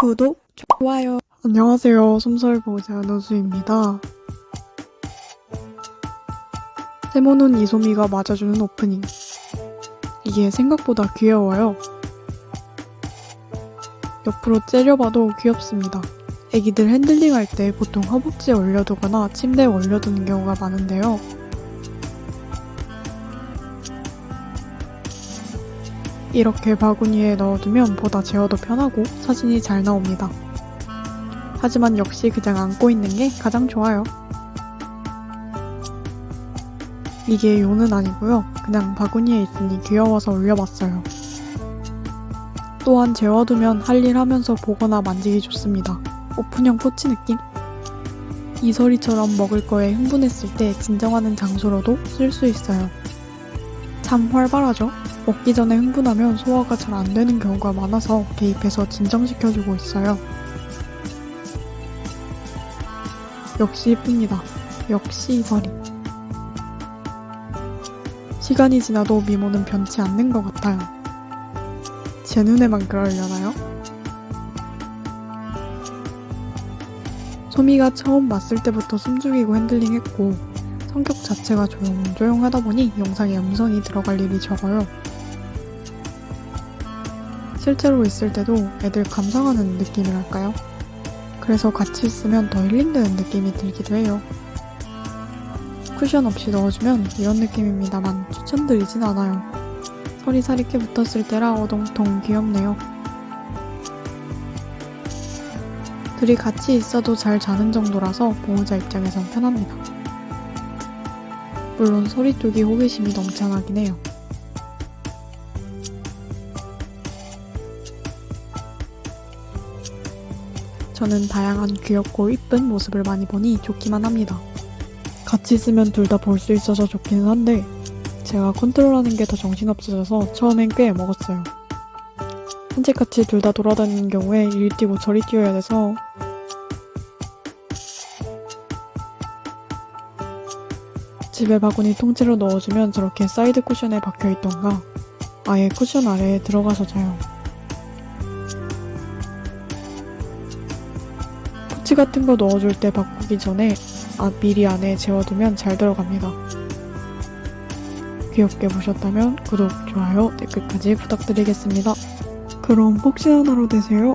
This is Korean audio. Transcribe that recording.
구독, 좋아요. 안녕하세요. 솜설보자 노수입니다. 세모는 이소미가 맞아주는 오프닝. 이게 생각보다 귀여워요. 옆으로 째려봐도 귀엽습니다. 애기들 핸들링 할 때 보통 허벅지에 올려두거나 침대에 올려두는 경우가 많은데요. 이렇게 바구니에 넣어두면 보다 제어도 편하고 사진이 잘 나옵니다. 하지만 역시 그냥 안고 있는 게 가장 좋아요. 이게 용은 아니고요. 그냥 바구니에 있으니 귀여워서 올려봤어요. 또한 재워두면 할 일 하면서 보거나 만지기 좋습니다. 오픈형 포치 느낌? 이소리처럼 먹을 거에 흥분했을 때 진정하는 장소로도 쓸 수 있어요. 참 활발하죠? 먹기 전에 흥분하면 소화가 잘 안 되는 경우가 많아서 개입해서 진정시켜주고 있어요. 역시 이쁩니다. 역시 이설이. 시간이 지나도 미모는 변치 않는 것 같아요. 제 눈에만 그러려나요? 소미가 처음 봤을 때부터 숨죽이고 핸들링했고 성격 자체가 조용조용하다 보니 영상에 음성이 들어갈 일이 적어요. 실제로 있을 때도 애들 감상하는 느낌이랄까요? 그래서 같이 있으면 더 힐링되는 느낌이 들기도 해요. 쿠션 없이 넣어주면 이런 느낌입니다만 추천드리진 않아요. 설이 살있게 붙었을 때라 어동통 귀엽네요. 둘이 같이 있어도 잘 자는 정도라서 보호자 입장에선 편합니다. 물론 소리 쪽이 호기심이 넘쳐나긴 해요. 저는 다양한 귀엽고 이쁜 모습을 많이 보니 좋기만 합니다. 같이 있으면 둘 다 볼 수 있어서 좋기는 한데 제가 컨트롤하는 게 더 정신없어져서 처음엔 꽤 먹었어요. 산책같이 둘 다 돌아다니는 경우에 이리 뛰고 저리 뛰어야 돼서 집에 바구니 통째로 넣어주면 저렇게 사이드 쿠션에 박혀있던가 아예 쿠션 아래에 들어가서 자요. 코치 같은 거 넣어줄 때 바꾸기 전에 아, 미리 안에 재워두면 잘 들어갑니다. 귀엽게 보셨다면 구독, 좋아요, 댓글까지 부탁드리겠습니다. 그럼 복신 하나로 되세요.